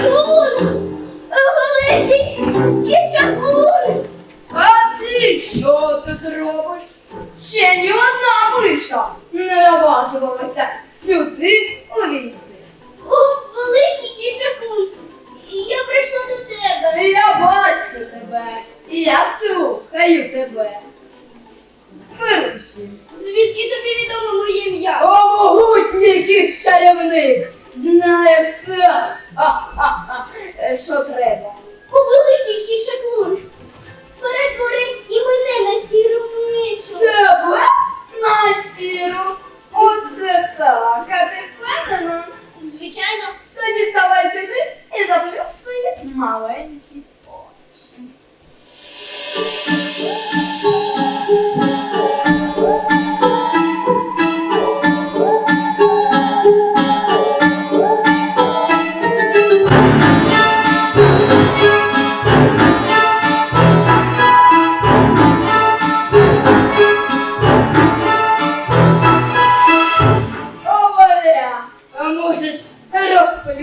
Кічакун! Великий кічакун! А ти що тут робиш? Ще ні одна миша не наважувалася сюди увійти. О, великий кічакун! Я прийшла до тебе. Я бачу тебе, я слухаю тебе. Вируши. Звідки тобі відомо моє ім'я? О, могутній кіт чарівник! Знає все. Ха-ха-ха. Е, Що треба? У великий шаклун. Перетвори і мене на сіру мишу. Тебе на сіру. Оце так. А ти впевнена? Звичайно, Тоді ставай сюди і заплюс свої маленькі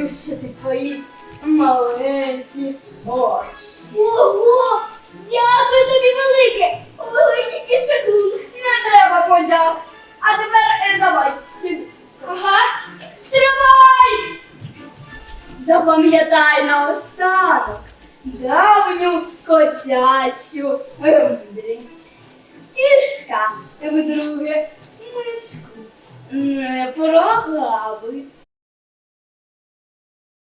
розплющити свої маленькі очі. Ого! Дякую тобі велике! Великий кічакун! Не треба подяк. А тепер е, давай. Ага. Стривай! Запам'ятай наостанок давню котячу мудрість. Тішка вдруге миску не прогавить.